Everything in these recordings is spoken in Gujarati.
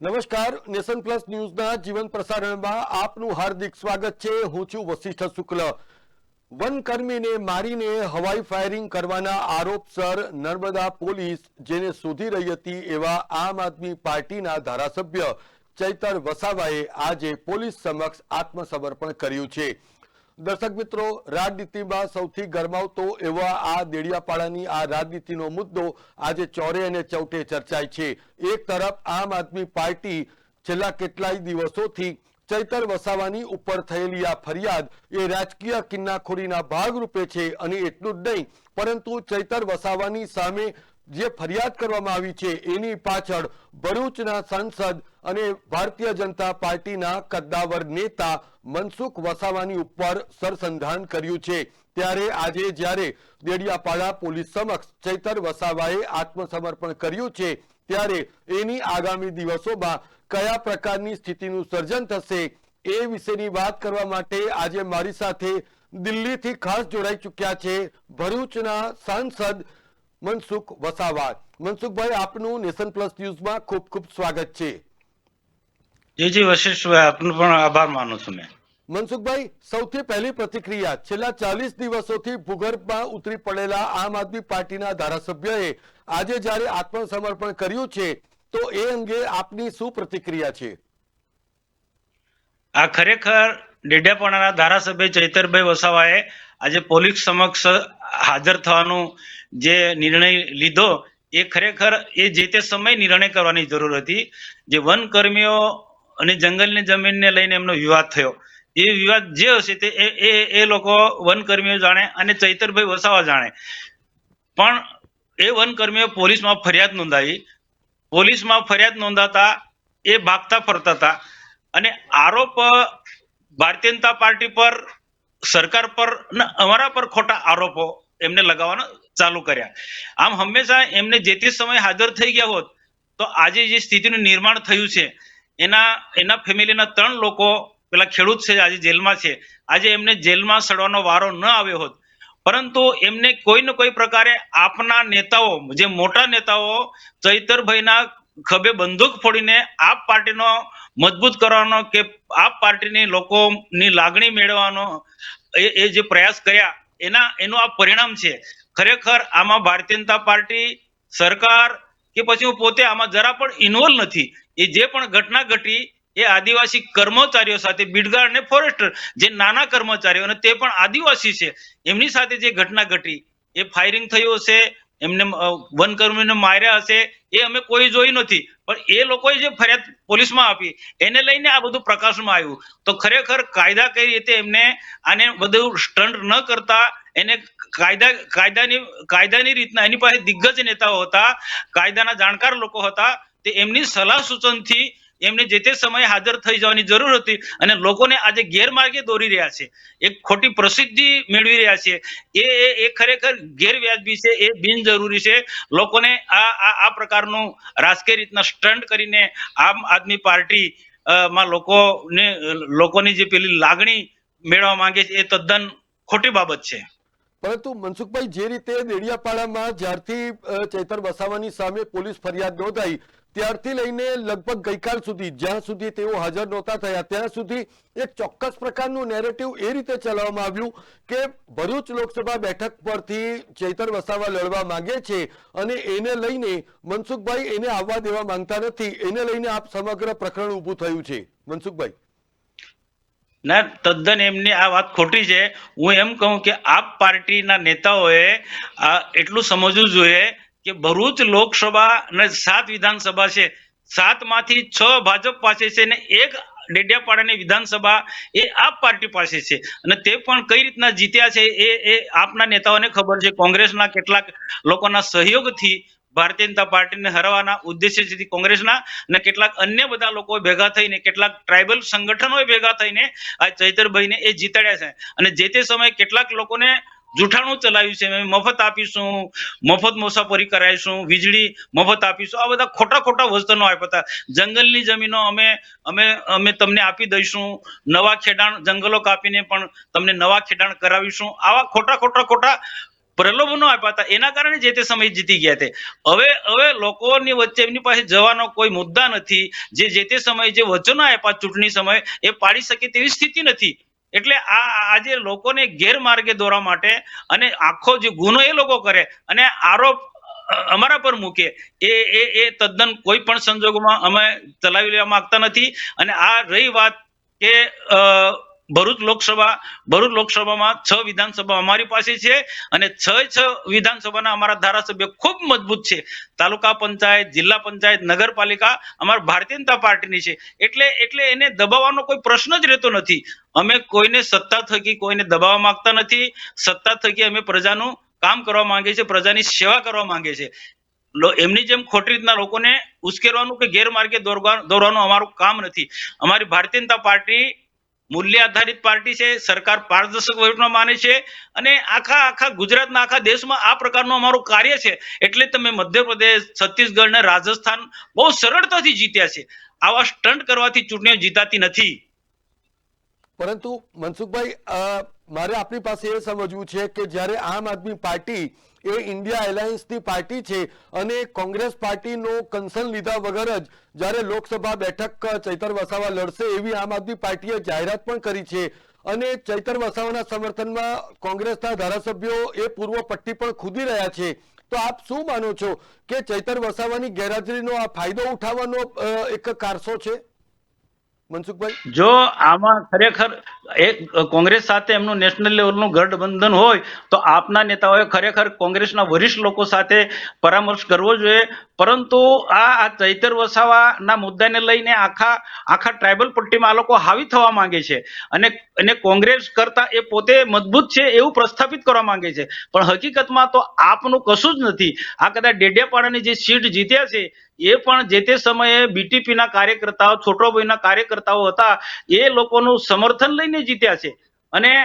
નમસ્કાર, નેશન પ્લસ ન્યૂઝના જીવન પ્રસારણમાં આપનું હાર્દિક સ્વાગત છે. હું છું વશિષ્ઠ શુક્લ. વનકર્મીને મારીને હવાઈ ફાયરિંગ કરવાના આરોપસર નર્મદા પોલીસ, જેને શોધી રહી હતી એવા આમ આદમી પાર્ટીના ધારાસભ્ય ચૈતર વસાવાએ આજે પોલીસ સમક્ષ આત્મસમર્પણ કર્યું છે. દર્શક મિત્રો, રાજનીતિમાં સૌથી ગરમાવતો એવા આ દેડિયાપાડાની આ રાજનીતિનો મુદ્દો આજે ચોરે અને ચૌટે ચર્ચાય છે. એક તરફ આમ આદમી પાર્ટી છેલ્લા કેટલાય દિવસોથી ચૈતર વસાવાની ઉપર થયેલી આ ફરિયાદ એ રાજકીય કિન્નાખોરીના ભાગરૂપે છે અને એટલું જ નહીં, પરંતુ ચૈતર વસાવાની સામે જે ફરિયાદ કરવામાં આવી છે, એની પાછળ ભરૂચના સાંસદ અને ભારતીય જનતા પાર્ટીના કદ્દાવર નેતા મનસુખ વસાવાની ઉપર સરસંધાન કર્યું છે. ત્યારે આજે જ્યારે દેડિયાપાડા પોલીસ સમક્ષ ચૈતર વસાવાએ આત્મસમર્પણ કર્યું છે, ત્યારે એની આગામી દિવસોમાં કયા પ્રકારની સ્થિતિનું સર્જન થશે એ વિશેની વાત કરવા માટે આજે મારી સાથે દિલ્હીથી ખાસ જોડાઈ ચૂક્યા છે ભરૂચના સાંસદ મનસુખ વસાવા. મનસુખભાઈ, આપનું નેશન પ્લસ ન્યૂઝમાં ખૂબ ખૂબ સ્વાગત છે. જી જી વશિષ્ઠભાઈ આપનો પણ આભાર માનું છું મેં. મનસુખભાઈ સૌથી પહેલી પ્રતિક્રિયા છેલ્લા ચાલીસ દિવસોથી ભૂગર્ભમાં ઉતરી પડેલા આમ આદમી પાર્ટીના ધારાસભ્યએ આજે જ્યારે આત્મસમર્પણ કર્યું છે તો એ અંગે આપની શું પ્રતિક્રિયા છે? આ ખરેખર ડેડિયાપાડાના ધારાસભ્ય ચૈતરભાઈ વસાવાએ આજે પોલીસ સમક્ષ હાજર થવાનો જે નિર્ણય લીધો એ ખરેખર એ જે તે સમય નિર્ણય કરવાની જરૂર હતી જે વનકર્મીઓ અને જંગલની જમીનને લઈને એમનો વિવાદ થયો. એ વિવાદ જે હશે તે એ એ લોકો વનકર્મીઓ જાણે અને ચૈતરભાઈ વસાવા જાણે. પણ એ વનકર્મીઓ પોલીસમાં ફરિયાદ નોંધાવી. પોલીસમાં ફરિયાદ નોંધાતા એ ભાગતા ફરતા હતા. અને આરોપ ભારતીય જનતા પાર્ટી પર, સરકાર પર અમારા પર ખોટા આરોપો એમને લગાવવાના ચાલુ કર્યા. આમ હંમેશા એમને જે તે સમયે હાજર થઈ ગયા હોત, તો આજે જે સ્થિતિનું નિર્માણ થયું છે એના એના ફેમિલીના ત્રણ લોકો, પેલા ખેડૂત છે, આજે જેલમાં છે. આજે એમને જેલમાં સડવાનો વારો ન આવ્યો હોત. પરંતુ એમને કોઈ ને કોઈ પ્રકારે આપના નેતાઓ, જે મોટા નેતાઓ, ચૈતરભાઈના ખભે બંદૂક ફોડીને આપ પાર્ટીનો મજબૂત કરવાનો કે આપ પાર્ટીની લોકોની લાગણી મેળવવાનો, એ એ જે પ્રયાસ કર્યા, એના, એનું આ પરિણામ છે. ખરેખર આમાં ભારતીય જનતા પાર્ટી સરકાર કે પછી હું પોતે આમાં જરા પણ ઇન્વોલ્વ નથી. એ જે પણ ઘટના ઘટી એ આદિવાસી કર્મચારીઓ સાથે બિડગાર્ડ અને ફોરેસ્ટર, જે નાના કર્મચારીઓ અને તે પણ આદિવાસી છે, એમની સાથે જે ઘટના ઘટી, એ ફાયરિંગ થયું હશે, એમને વનકર્મીને માર્યા હશે, એ અમે કોઈ જોઈ નથી. પણ એ લોકોએ જે ફરિયાદ પોલીસમાં આપી, એને લઈને આ બધું પ્રકાશમાં આવ્યું. તો ખરેખર કાયદા કઈ રીતે એમને આને બધું સ્ટન્ટ ન કરતા, એને કાયદા, કાયદાની કાયદાની રીતના એની પાસે દિગ્ગજ નેતાઓ હતા, કાયદાના જાણકાર લોકો હતા તે એમની સલાહ સૂચનથી એમને જે તે સમયે હાજર થઈ જવાની જરૂર હતી અને લોકોને આજે ગેરમાર્ગે દોરી રહ્યા છે. એક ખોટી પ્રસિદ્ધિ મેળવી રહ્યા છે. એ, એ- ખરેખર ગેરવ્યાજબી છે, એ બિનજરૂરી છે. લોકોને આ આ પ્રકારનું રાજકીય રીતના સ્ટન્ટ કરીને આમ આદમી પાર્ટી માં લોકોને, લોકોની જે પેલી લાગણી મેળવવા માંગે છે, એ તદ્દન ખોટી બાબત છે. પરંતુ મનસુખભાઈ, જે રીતે દેડિયાપાડામાં જ્યારથી ચેતર વસાવાની સામે પોલીસ ફરિયાદ નોંધાઈ, ત્યારથી લઈને લગભગ ગઈકાલ સુધી, જ્યાં સુધી તેઓ હાજર નહોતા થયા, ત્યાં સુધી એક ચોક્કસ પ્રકારનું નેરેટિવ એ રીતે ચલાવવામાં આવ્યું કે ભરૂચ લોકસભા બેઠક પરથી ચેતર વસાવા લડવા માંગે છે અને એને લઈને મનસુખભાઈ એને આવવા દેવા માંગતા નથી. એને લઈને આપ સમગ્ર પ્રકરણ ઊભું થયું છે. મનસુખભાઈ. ના તદ્દન એમની આ વાત ખોટી છે. હું એમ કહું કે આપ પાર્ટીના નેતાઓએ એટલું સમજવું જોઈએ કે ભરૂચ લોકસભા અને સાત વિધાનસભા છે. સાતમાંથી છ ભાજપ પાસે છે ને એક ડેડિયાપાડાની વિધાનસભા એ આપ પાર્ટી પાસે છે. અને તે પણ કઈ રીતના જીત્યા છે એ એ આપના નેતાઓને ખબર છે. કોંગ્રેસના કેટલાક લોકોના સહયોગથી ભારતીય જનતા પાર્ટીને હરાવવાના જેથી કોંગ્રેસના અને કેટલાક અન્ય બધા લોકો ભેગા થઈને, કેટલાક ટ્રાઇબલ સંગઠનોએ ભેગા થઈને આ ચૈતરભાઈને એ જીતાડ્યા છે. અને જે તે સમયે કેટલાક લોકોને જૂઠાણું ચલાવ્યું છે. મફત આપીશું, મફત મુસાફરી કરાવીશું, વીજળી મફત આપીશું. આ બધા ખોટા ખોટા વચનો આપ્યા હતા. જંગલની જમીનો અમે અમે અમે તમને આપી દઈશું. નવા ખેડાણ જંગલો કાપીને પણ તમને નવા ખેડાણ કરાવીશું. આવા ખોટા ખોટા ખોટા પ્રલોભનો આપ્યા હતા એના કારણે જે તે સમય જીતી ગયા તે. હવે હવે લોકોની વચ્ચે એમની પાસે જવાનો કોઈ મુદ્દા નથી. જે જે તે સમયે જે વચનો આપ્યા ચૂંટણી સમયે, એ પાડી શકે તેવી સ્થિતિ નથી. એટલે આ આજે લોકોને ગેરમાર્ગે દોરવા માટે અને આખો જે ગુનો એ લોકો કરે અને આરોપ અમારા પર મૂકે, એ એ એ તદ્દન કોઈ પણ સંજોગોમાં અમે ચલાવી લેવા માંગતા નથી. અને આ રહી વાત કે ભરૂચ લોકસભા, ભરૂચ લોકસભામાં છ વિધાનસભા અમારી પાસે છે અને છ છ વિધાનસભાના અમારા ધારાસભ્ય ખૂબ મજબૂત છે. તાલુકા પંચાયત, જિલ્લા પંચાયત, નગરપાલિકા અમારા ભારતીય જનતા પાર્ટીની છે. એટલે એટલે એને દબાવવાનો કોઈ પ્રશ્ન જ રહેતો નથી. અમે કોઈને સત્તા થકી કોઈને દબાવવા માંગતા નથી. સત્તા થકી અમે પ્રજાનું કામ કરવા માંગીએ છીએ, પ્રજાની સેવા કરવા માંગીએ છીએ. એમની જેમ ખોટી રીતના લોકોને ઉશ્કેરવાનું કે ગેરમાર્ગે દોરવા- દોરવાનું અમારું કામ નથી. અમારી ભારતીય જનતા પાર્ટી મૂલ્ય આધારિત પાર્ટી છે, સરકાર પારદર્શક વહીવટમાં માને છે અને આખા આખા ગુજરાતના, આખા દેશમાં આ પ્રકારનું અમારું કાર્ય છે એટલે તમે મધ્યપ્રદેશ, છત્તીસગઢ ને રાજસ્થાન બહુ સરળતાથી જીત્યા છે. આવા સ્ટન્ટ કરવાથી ચૂંટણીઓ જીતાતી નથી. પરંતુ મનસુખભાઈ મારે આપની પાસે એ સમજવું છે કે જ્યારે આમ આદમી પાર્ટી એ ઇન્ડિયા એલાયન્સની પાર્ટી છે અને કોંગ્રેસ પાર્ટીનો કન્સર્ન લીધા વગર જ જ્યારે લોકસભા બેઠક ચૈતર વસાવા લડશે એવી આમ આદમી પાર્ટીએ જાહેરાત પણ કરી છે. અને ચૈતર વસાવાના સમર્થનમાં કોંગ્રેસના ધારાસભ્યો એ પૂર્વ પટ્ટી પણ ખુદી રહ્યા છે. તો આપ શું માનો છો કે ચૈતર વસાવાની ગેરહાજરીનો આ ફાયદો ઉઠાવવાનો એક કારસો છે? મનસુખભાઈ? જો આમાં ખરેખર એક કોંગ્રેસ સાથે એમનું નેશનલ લેવલનું ગઠબંધન હોય, તો આપના નેતાઓએ ખરેખર કોંગ્રેસના વરિષ્ઠ લોકો સાથે પરામર્શ કરવો જોઈએ. પરંતુ આ આ ચૈતર વસાવાના મુદ્દાને લઈને આખા આખા ટ્રાઇબલ પટ્ટીમાં આ લોકો હાવી થવા માંગે છે. અને અને કોંગ્રેસ કરતા એ પોતે મજબૂત છે એવું પ્રસ્થાપિત કરવા માંગે છે. પણ હકીકતમાં તો આપનું કશું જ નથી. આ કદાચ ડેડિયાપાડાની જે સીટ જીત્યા છે એ પણ જે તે સમયે બીટીપીના કાર્યકર્તાઓ, છોટોભાઈના કાર્યકર્તાઓ હતા, એ લોકોનું સમર્થન લઈને જીત્યા છે. અને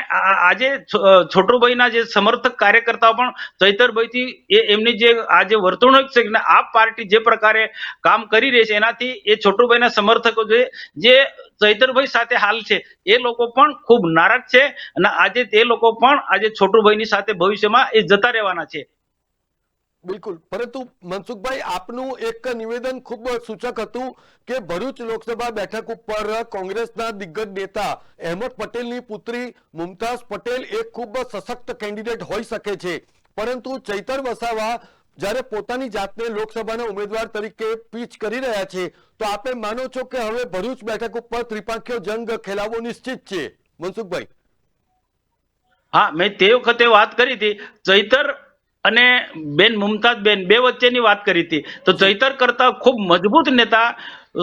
આજે છો- છોટુભાઈના જે સમર્થક કાર્યકર્તાઓ પણ ચૈતરભાઈથી એ, એમની જે, આ જે વર્તણૂક છે ને આ પાર્ટી જે પ્રકારે કામ કરી રહી છે, એનાથી એ છોટુભાઈના સમર્થકો જે જે ચૈતરભાઈ સાથે હાલ છે, એ લોકો પણ ખૂબ નારાજ છે. અને આજે તે લોકો પણ આજે છોટુભાઈની સાથે ભવિષ્યમાં એ જતા રહેવાના છે. બિલકુલ. પરંતુ મનસુખભાઈ, આપનું એક નિવેદન ખૂબ સૂચક હતું કે ભરૂચ લોકસભા બેઠક ઉપર કોંગ્રેસના દિગ્ગજ નેતા અહેમદ પટેલની પુત્રી મુમતાઝ પટેલ એક ખૂબ સશક્ત કેન્ડિડેટ હોઈ શકે છે. પરંતુ ચૈતર વસાવા જ્યારે પોતાની જાતને લોકસભાના ઉમેદવાર તરીકે પીચ કરી રહ્યા છે, તો આપે માનો છો કે હવે ભરૂચ બેઠક ઉપર ત્રિપાંખ્યો જંગ ખેલાવવો નિશ્ચિત છે? મનસુખભાઈ. હા, મેં તે વખતે વાત કરી હતી. ચૈતર અને બેન મુમતાજ બેન બે વચ્ચેની વાત કરી હતી. તો ચૈતર કરતા ખૂબ મજબૂત નેતા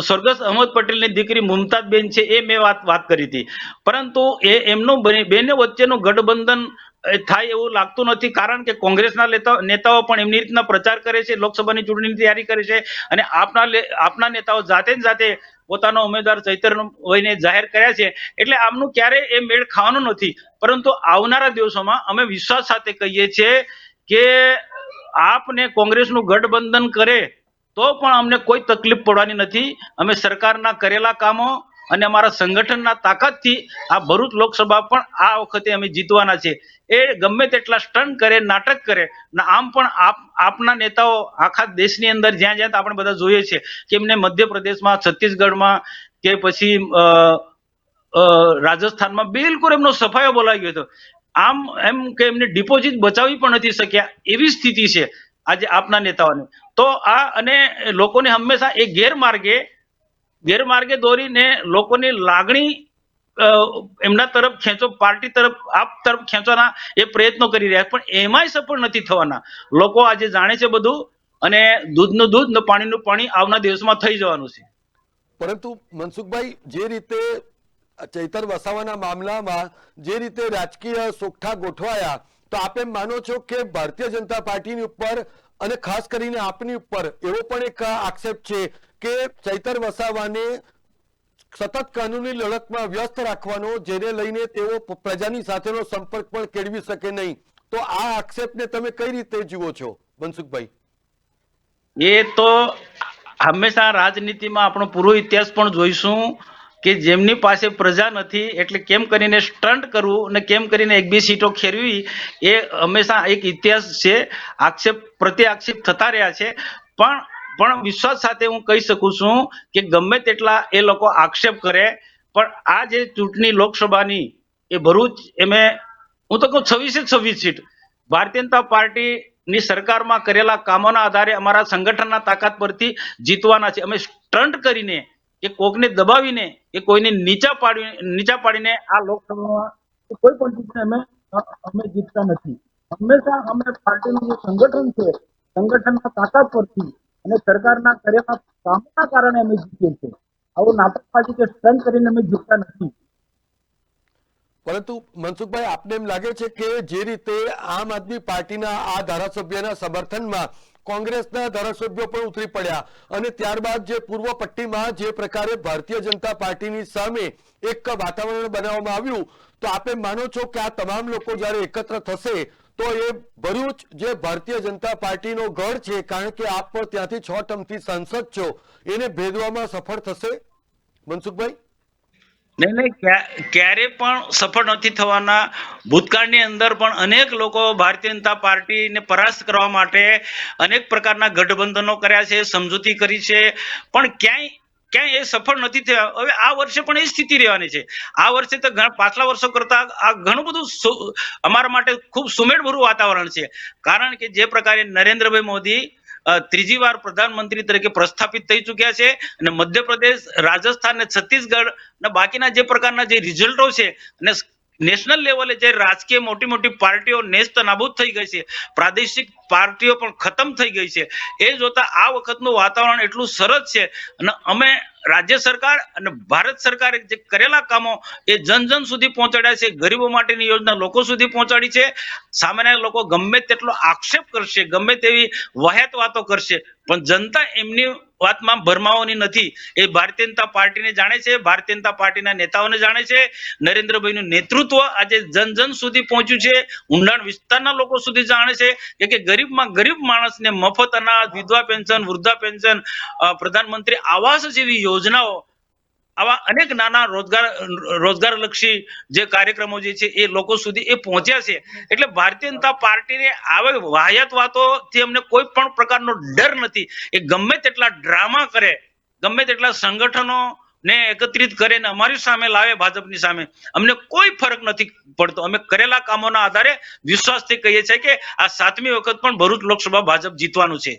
સ્વર્ગસ્થ અહમદ પટેલની દીકરી મુમતાજ બેન છે એ મેં વાત વાત કરી હતી. પરંતુ એ એમનું બને- વચ્ચેનું ગઠબંધન થાય એવું લાગતું નથી કારણ કે કોંગ્રેસના નેતાઓ પણ એમની રીતના પ્રચાર કરે છે લોકસભાની ચૂંટણીની તૈયારી કરે છે અને આપના આપના નેતાઓ જાતે ને જાતે પોતાનો ઉમેદવાર ચૈતર હોઈને જાહેર કર્યા છે. એટલે આમનું ક્યારેય એ મેળ ખાવાનું નથી. પરંતુ આવનારા દિવસોમાં અમે વિશ્વાસ સાથે કહીએ છીએ કે આપને કોંગ્રેસનું ગઠબંધન કરે, તો પણ અમને કોઈ તકલીફ પડવાની નથી. અમે સરકારના કરેલા કામો અને અમારા સંગઠનના તાકાતથી આ ભરૂચ લોકસભા પણ આ વખતે અમે જીતવાના છે. એ ગમે તેટલા સ્ટન્ટ કરે, નાટક કરે, ને આમ પણ આપ, આપના નેતાઓ આખા દેશની અંદર જ્યાં જ્યાં આપણે બધા જોઈએ છે કે એમને મધ્યપ્રદેશમાં, છત્તીસગઢમાં કે પછી રાજસ્થાનમાં બિલકુલ એમનો સફાયો બોલાવી ગયો હતો. આમ, એમ કે એમને ડિપોઝિટ બચાવી પણ નથી શક્યા, એવી સ્થિતિ છે આજે આપના નેતાઓની. તો આ અને લોકોને હંમેશા એ ગેરમાર્ગે ગેરમાર્ગે દોરીને લોકોની લાગણી એમના તરફ ખેંચો, પાર્ટી તરફ, આપ તરફ ખેંચવાના એ પ્રયત્નો કરી રહ્યા પણ એમાંય સફળ નથી થવાના. લોકો આજે જાણે છે બધું અને દૂધનું દૂધ ને પાણીનું પાણી આવના દિવસમાં થઈ જવાનું છે. પરંતુ મનસુખભાઈ, જે રીતે ચૈતર વસાવાના મામલામાં જે રીતે રાજકીય સોગઠા ગોઠવાયા, તો આપ માનો છો કે ભારતીય જનતા પાર્ટીની ઉપર અને ખાસ કરીને આપની ઉપર એવો પણ એક આક્ષેપ છે કે ચૈતર વસાવાને સતત કાનૂની લડતમાં વ્યસ્ત રાખવાનો, જેને લઈને તેઓ પ્રજાની સાથેનો સંપર્ક પણ કેળવી શકે નહીં. તો આ આક્ષેપને તમે કઈ રીતે જુઓ છો, મનસુખભાઈ? એ તો હંમેશા રાજનીતિમાં આપણો પૂરો ઇતિહાસ પણ જોઈશું. કે જેમની પાસે પ્રજા નથી, એટલે કેમ કરીને સ્ટન્ટ કરવું અને કેમ કરીને એક બે સીટો ખેરવી, એ હંમેશા એક ઇતિહાસ છે, આક્ષેપ પ્રત્યે આક્ષેપ થતા રહ્યા છે. પણ પણ વિશ્વાસ સાથે હું કહી શકું છું કે ગમે તેટલા એ લોકો આક્ષેપ કરે, પણ આ જે ચૂંટણી લોકસભાની એ ભરૂચ એમે, હું તો કહું છવ્વીસે છવ્વીસ સીટ, ભારતીય જનતા પાર્ટીની સરકારમાં કરેલા કામોના આધારે અમારા સંગઠનના તાકાત પરથી જીતવાના છે. અમે સ્ટન્ટ કરીને કે કોકને દબાવીને કે કોઈને નીચા પાડી, નીચા પાડીને આ લોકસભામાં કોઈ પણ ચૂંટણી અમે અમે જીતતા નથી. હંમેશા અમે પાર્ટીનું જે સંગઠન છે, સંગઠનના તાકાત પરથી અને સરકારના કરેલા કામના કારણે અમે જીતીએ છીએ. આવું નાટકબાજી કે સ્ટન્ટ કરીને અમે જીતતા નથી. પરંતુ મનસુખભાઈ, આપને એમ લાગે છે કે જે રીતે આમ આદમી પાર્ટીના આ ધારાસભ્યના સમર્થનમાં કોંગ્રેસના ધારાસભ્યો પણ ઉતરી પડ્યા અને ત્યારબાદ જે પૂર્વ પટ્ટીમાં જે પ્રકારે ભારતીય જનતા પાર્ટીની સામે એક વાતાવરણ બનાવવામાં આવ્યું, તો આપે માનો છો કે આ તમામ લોકો જ્યારે એકત્ર થશે, તો એ ભરૂચ જે ભારતીય જનતા પાર્ટીનો ગઢ છે, કારણ કે આપ પણ ત્યાંથી છ ટર્મથી સાંસદ છો, એને ભેદવામાં સફળ થશે? મનસુખભાઈ? નહીં નહીં ક્યારે પણ સફળ નથી થવાના. ભૂતકાળની અંદર પણ અનેક લોકો ભારતીય જનતા પાર્ટીને પરાસ્ત કરવા માટે અનેક પ્રકારના ગઠબંધનો કર્યા છે, સમજૂતી કરી છે. પણ ક્યાંય ક્યાંય એ સફળ નથી થયા. હવે આ વર્ષે પણ એ સ્થિતિ રહેવાની છે. આ વર્ષે તો પાછલા વર્ષો કરતા આ ઘણું બધું અમારા માટે ખૂબ સુમેળભર્યું વાતાવરણ છે. કારણ કે જે પ્રકારે નરેન્દ્રભાઈ મોદી ત્રીજી વાર પ્રધાનમંત્રી તરીકે પ્રસ્થાપિત થઈ ચૂક્યા છે અને મધ્યપ્રદેશ, રાજસ્થાન અને છત્તીસગઢ અને બાકીના જે પ્રકારના જે રિઝલ્ટો છે અને નેશનલ લેવલે જે રાજકીય મોટી મોટી પાર્ટીઓ નેસ્ત નાબૂદ થઈ ગઈ છે, પ્રાદેશિક પાર્ટીઓ પણ ખતમ થઈ ગઈ છે, એ જોતા આ વખતનું વાતાવરણ એટલું સરસ છે અને અમે રાજ્ય સરકાર અને ભારત સરકારે જે કરેલા કામો એ જન જન સુધી પહોંચાડ્યા છે, ગરીબો માટેની યોજના લોકો સુધી પહોંચાડી છે. સામાન્ય લોકો ગમે તેટલો આક્ષેપ કરશે, ગમે તેવી વહેત વાતો કરશે પણ જનતા એમની વાતમાં ભરમાવાની નથી. એ ભારતીય જનતા પાર્ટીને જાણે છે, ભારતીય જનતા પાર્ટીના નેતાઓને જાણે છે. નરેન્દ્રભાઈનું નેતૃત્વ આજે જન જન સુધી પહોંચ્યું છે. ઊંડાણ વિસ્તારના લોકો સુધી જાણે છે કે ગરીબમાં ગરીબ માણસને મફત અનાજ, વિધવા પેન્શન, વૃદ્ધા પેન્શન પ્રધાનમંત્રી આવાસ જેવી યોજનાઓ આવા અનેક નાના રોજગાર, રોજગારલક્ષી જે કાર્યક્રમો જે છે એ લોકો સુધી એ પહોંચ્યા છે. એટલે ભારતીય જનતા પાર્ટીને આવે વાહિયાત વાતોથી અમને કોઈ પણ પ્રકારનો ડર નથી એ ગમે તેટલા ડ્રામા કરે, ગમે તેટલા સંગઠનો ને એકત્રિત કરે ને અમારી સામે લાવે ભાજપની સામે, અમને કોઈ ફરક નથી પડતો. અમે કરેલા કામોના આધારે વિશ્વાસથી કહીએ છીએ કે આ સાતમી વખત પણ ભરૂચ લોકસભા ભાજપ જીતવાનું છે.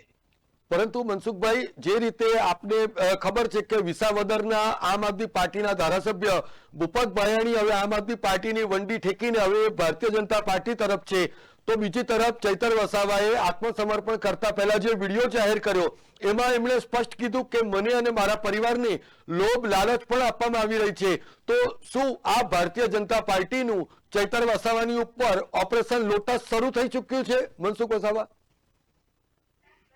પરંતુ મનસુખભાઈ, જે રીતે આપને ખબર છે કે વિસાવદરના આમ આદમી પાર્ટીના ધારાસભ્ય ભૂપત ભાયાણી હવે આમ આદમી પાર્ટીની વંડી ઠેકીને હવે ભારતીય જનતા પાર્ટી તરફ છે. તો બીજી તરફ ચૈતર વસાવાએ આત્મસમર્પણ કરતા પહેલા જે વીડિયો જાહેર કર્યો, એમાં એમણે સ્પષ્ટ કીધું કે મને અને મારા પરિવારને લોભ, લાલચ પણ આપવામાં આવી રહી છે. તો શું આ ભારતીય જનતા પાર્ટીનું ચૈતર વસાવાની ઉપર ઓપરેશન લોટસ શરૂ થઈ ચૂક્યું છે? મનસુખ વસાવા.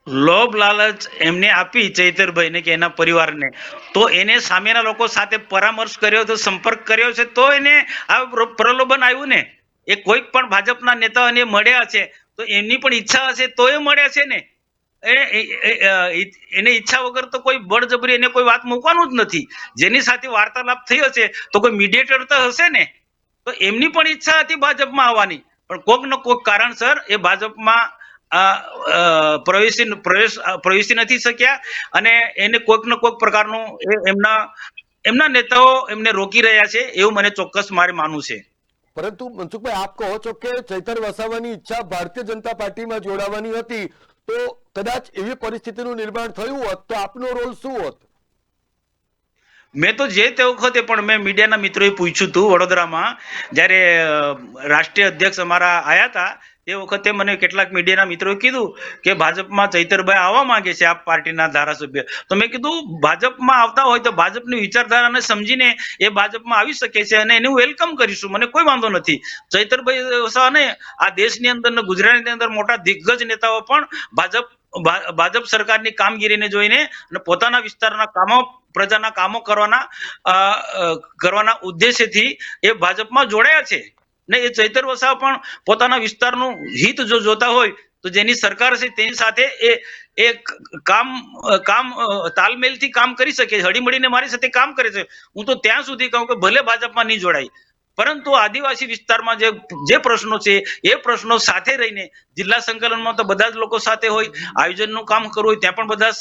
લોભ લાલચ એમને આપી ચૈતરભાઈને કે એના પરિવારને. તો એને સામેના લોકો સાથે પરામર્શ કર્યો તો, સંપર્ક કર્યો છે, તો એને આ પ્રલોભન આવ્યું ને. એ કોઈક પણ ભાજપના નેતાઓને મળ્યા છે, તો એમની પણ ઈચ્છા હશે તો એ મળ્યા છે ને. એને ઈચ્છા વગર તો કોઈ બળજબરી એને કોઈ વાત મૂકવાનું જ નથી. જેની સાથે વાર્તાલાપ થયો છે, તો કોઈ મીડિયેટર તો હશે ને. તો એમની પણ ઈચ્છા હતી ભાજપમાં આવવાની. પણ કોક ન કોક કારણસર એ ભાજપમાં પ્રવેશી પ્રવેશ પ્રવેશી નથી શક્યા અને એને કોઈક ને કોઈક પ્રકારનું એમના એમના નેતાઓ એમને રોકી રહ્યા છે એવું મને ચોક્કસ મારે માનવું છે. પરંતુ મનસુખભાઈ આપ કહો છો કે ચૈતર વસાવાની ઈચ્છા ભારતીય જનતા પાર્ટીમાં જોડાવાની હતી તો કદાચ એવી પરિસ્થિતિનું નિર્માણ થયું હોત તો આપનો રોલ શું હોત? મેં તો જે તે વખતે પણ મેં મીડિયાના મિત્રોએ પૂછ્યું હતું વડોદરામાં જ્યારે રાષ્ટ્રીય અધ્યક્ષ અમારા આયા હતા તે વખતે મને કેટલાક મીડિયાના મિત્રોએ કીધું કે ભાજપમાં ચૈતરભાઈ આવવા માંગે છે આપ પાર્ટીના ધારાસભ્ય. તો મેં કીધું, ભાજપમાં આવતા હોય તો ભાજપની વિચારધારાને સમજીને એ ભાજપમાં આવી શકે છે અને એને વેલકમ કરીશું, મને કોઈ વાંધો નથી. ચૈતરભાઈ વસાવાને આ દેશની અંદર ગુજરાતની અંદર મોટા દિગ્ગજ નેતાઓ પણ ભાજપ ભાજપ સરકારની કામગીરીને જોઈને અને પોતાના વિસ્તારના કામો, પ્રજાના કામો કરવાના કરવાના ઉદ્દેશ્યથી એ ભાજપમાં જોડાયા છે. ને એ ચૈતર વસાવા પણ પોતાના વિસ્તારનું હિત જો જોતા હોય, તો જેની સરકાર છે તેની સાથે એ એ કામ કામ તાલમેલથી કામ કરી શકે હળીમળીને મારી સાથે કામ કરે છે. હું તો ત્યાં સુધી કહું કે ભલે ભાજપમાં નહીં જોડાય પરંતુ આદિવાસી વિસ્તારમાં જે જે પ્રશ્નો છે એ પ્રશ્નો સાથે રહીને જિલ્લા સંકલનમાં તો બધા જ લોકો સાથે હોય આયોજનનું કામ કરવું હોય ત્યાં પણ બધા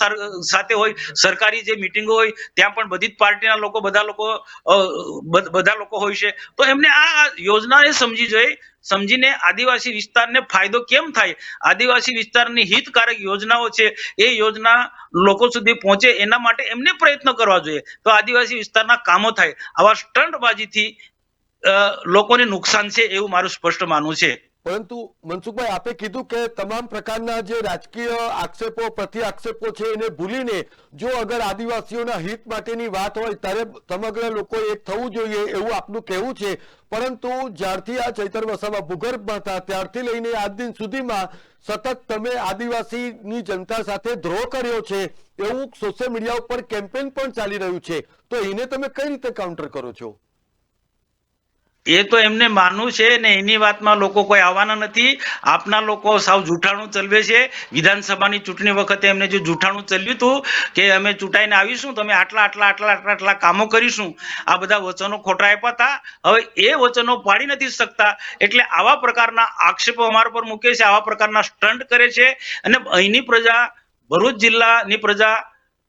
સાથે હોય સરકારી જે મિટિંગો હોય ત્યાં પણ બધી જ પાર્ટીના લોકો બધા લોકો બધા લોકો હોય છે. તો એમને આ યોજના યોજનાને સમજી જોઈએ સમજીને આદિવાસી વિસ્તારને ફાયદો કેમ થાય? આદિવાસી વિસ્તારની હિતકારક યોજનાઓ છે એ યોજના લોકો સુધી પહોંચે એના માટે એમને પ્રયત્ન કરવા જોઈએ. તો આદિવાસી વિસ્તારના કામો થાય. આવા સ્ટંટબાજીથી અ, લોકોને નુકસાન છે એવું મારું સ્પષ્ટ માનવું છે. પરંતુ મનસુખભાઈ, આપે કીધું કે તમામ પ્રકારના જે રાજકીય આક્ષેપો પ્રતિ આક્ષેપો છે એને ભૂલીને જો અગર આદિવાસીઓના હિત માટેની વાત હોય, ત્યારે સમગ્ર લોકો એક થવું જોઈએ એવું આપનું કહેવું છે. પરંતુ જ્યારથી આ ચૈતર વસાવા ભૂગર્ભમાં હતા, ત્યારથી લઈને આજ દિન સુધીમાં સતત તમે આદિવાસીની જનતા સાથે દ્રોહ કર્યો છે એવું સોશિયલ મીડિયા ઉપર કેમ્પેન પણ ચાલી રહ્યું છે. તો એને તમે કઈ રીતે કાઉન્ટર કરો છો? એ તો એમને માનવું છે ને એની વાતમાં લોકો કોઈ આવવાના નથી. આપના લોકો સાવ જૂઠાણું ચલવે છે. વિધાનસભાની ચૂંટણી વખતે એમને જે જૂઠાણું ચલ્યું હતું કે અમે ચૂંટાઈને આવીશું, તમે આટલા આટલા આટલા આટલા આટલા કામો કરીશું. આ બધા વચનો ખોટા આપ્યા હતા. હવે એ વચનો પાડી નથી શકતા. એટલે આવા પ્રકારના આક્ષેપો અમારા પર મૂકે છે, આવા પ્રકારના સ્ટન્ટ કરે છે. અને અહીંની પ્રજા, ભરૂચ જિલ્લાની પ્રજા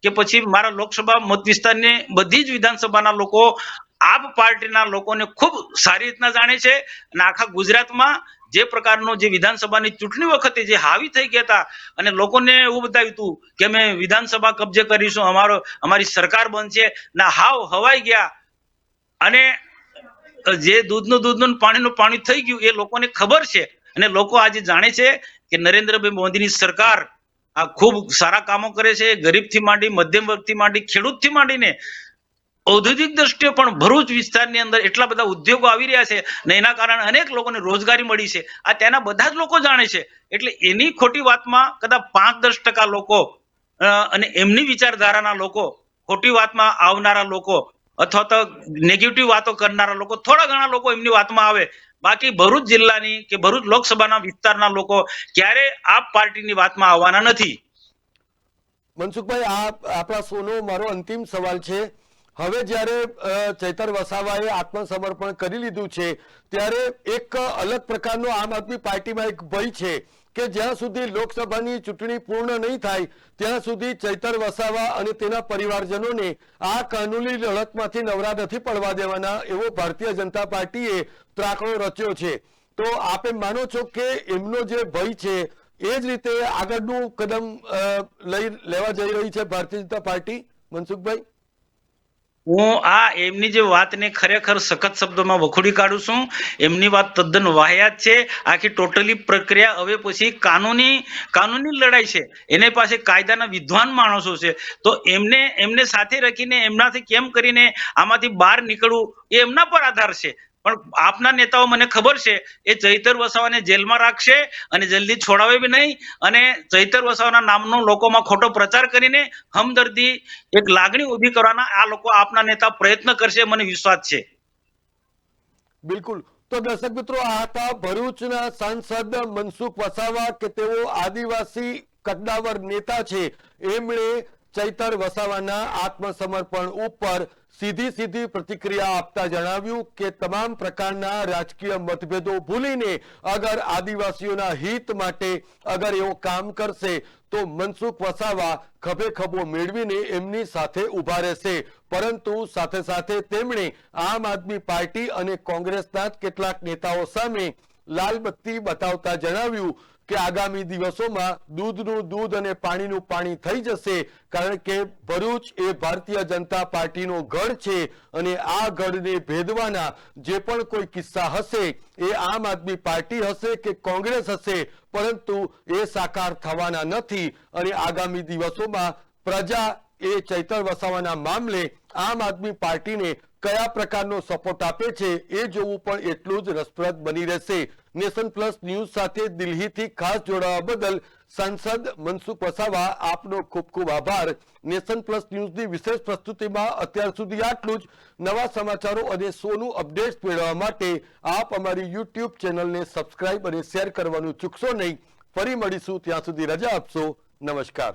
કે પછી મારા લોકસભા મત વિસ્તારની બધી જ વિધાનસભાના લોકો આપ પાર્ટીના લોકોને ખૂબ સારી રીતના જાણે છે અને આખા ગુજરાતમાં જે પ્રકારનો જે વિધાનસભાની ચૂંટણી વખતે જે હાવી થઈ ગયા હતા અને લોકોને એવું બતાવ્યું હતું કે અમે વિધાનસભા કબજે કરીશું, અમારો, અમારી સરકાર બનશે, ના હાવ હવાઈ ગયા. અને જે દૂધનું દૂધનું પાણીનું પાણી થઈ ગયું એ લોકોને ખબર છે અને લોકો આજે જાણે છે કે નરેન્દ્રભાઈ મોદીની સરકાર આ ખૂબ સારા કામો કરે છે, ગરીબથી માંડી મધ્યમ વર્ગથી માંડી, ખેડૂતથી માંડીને ઔદ્યોગિક દ્રષ્ટિએ પણ ભરૂચ વિસ્તારની અંદર એટલા બધા ઉદ્યોગો આવી રહ્યા છે ને એના કારણે અનેક લોકોને રોજગારી મળી છે. આ ત્યાંના બધા જ લોકો જાણે છે. એટલે એની ખોટી વાતમાં કદાચ પાંચ દસ ટકા લોકો અને એમની વિચારધારાના લોકો, ખોટી વાતમાં આવનારા લોકો અથવા તો નેગેટિવ વાતો કરનારા લોકો, થોડા ઘણા લોકો એમની વાતમાં આવે. બાકી ભરૂચ જિલ્લાની કે ભરૂચ લોકસભાના વિસ્તારના લોકો ક્યારે આ પાર્ટીની વાતમાં આવવાના નથી. મનસુખભાઈ, આ આપણા સોનો મારો અંતિમ સવાલ છે. હવે જ્યારે ચૈતર વસાવાએ આત્મસમર્પણ કરી લીધું છે, ત્યારે એક અલગ પ્રકારનો આમ આદમી પાર્ટીમાં એક ભય છે કે જ્યાં સુધી લોકસભાની ચૂંટણી પૂર્ણ નહીં થાય, ત્યાં સુધી ચૈતર વસાવા અને તેના પરિવારજનોને આ કાનૂની લડતમાંથી નવરા નથી પડવા દેવાના એવો ભારતીય જનતા પાર્ટીએ ત્રાકડો રચ્યો છે. તો આપે માનો છો કે એમનો જે ભય છે, એ જ રીતે આગળનું કદમ લઈ, લેવા જઈ રહી છે ભારતીય જનતા પાર્ટી? મનસુખભાઈ? હું આ એમની જે વાતને ખરેખર સખત શબ્દોમાં વખોડી કાઢું છું, એમની વાત તદ્દન વાહિયાત છે. આખી ટોટલી પ્રક્રિયા હવે પછી કાનૂની કાનૂની લડાઈ છે. એને પાસે કાયદાના વિદ્વાન માણસો છે. તો એમને એમને સાથે રાખીને, એમનાથી કેમ કરીને આમાંથી બહાર નીકળવું એ એમના પર આધાર છે. પણ આપના નેતાઓ મને ખબર છે, એ ચૈતર વસાવાને જેલમાં રાખશે અને જલ્દી છોડાવે બી નહીં અને ચૈતર વસાવાના નામનો લોકોમાં ખોટો પ્રચાર કરીને હમદર્દી એક લાગણી ઊભી કરવાના આ લોકો આપના નેતા પ્રયત્ન કરશે મને વિશ્વાસ છે. બિલકુલ. તો દર્શક મિત્રો, આ હતા ભરૂચના સાંસદ મનસુખ વસાવા કે તેઓ આદિવાસી કદ્દાવર નેતા છે. એમણે ચૈતર વસાવાના આત્મસમર્પણ ઉપર સીધી સીધી પ્રતિક્રિયા આપતા જણાવ્યું કે તમામ પ્રકારના રાજકીય મતભેદો ભૂલીને અગર આદિવાસીઓના હિત માટે અગર એવો કામ કરશે, તો મનસુખ વસાવા ખભે ખભો મેળવીને એમની સાથે ઊભા રહેશે. પરંતુ સાથે સાથે તેમણે આમ આદમી પાર્ટી અને કોંગ્રેસના કેટલાક નેતાઓ સામે લાલબત્તી બતાવતા જણાવ્યું કે આગામી દિવસોમાં દૂધનું દૂધ અને પાણીનું પાણી થઈ જશે, કારણ કે ભરૂચ એ ભારતીય જનતા પાર્ટીનો ગઢ છે અને આ ગઢને ભેદવાના જે પણ કોઈ કિસ્સા હશે, એ આમ આદમી પાર્ટી હશે કે કોંગ્રેસ હશે, પરંતુ એ સાકાર થવાના નથી અને આગામી દિવસોમાં પ્રજા એ ચૈતર વસાવાના મામલે આમ આદમી પાર્ટીને કયા પ્રકારનો સપોર્ટ આપે છે એ જોવું પણ એટલું જ રસપ્રદ બની રહેશે. નેશન પ્લસ ન્યૂઝ સાથે દિલ્હીથી ખાસ જોડાવા બદલ સાંસદ મનસુખ વસાવા આપનો ખૂબ ખૂબ આભાર. નેશન પ્લસ ન્યૂઝની વિશેષ પ્રસ્તુતિમાં અત્યાર સુધી આટલું જ. નવા સમાચારો અને સોનું અપડેટ્સ મેળવવા માટે આપ અમારી યુટ્યુબ ચેનલને સબસ્ક્રાઇબ અને શેર કરવાનું ચૂકશો નહીં. ફરી મળીશું ત્યાં સુધી રજા આપશો. નમસ્કાર.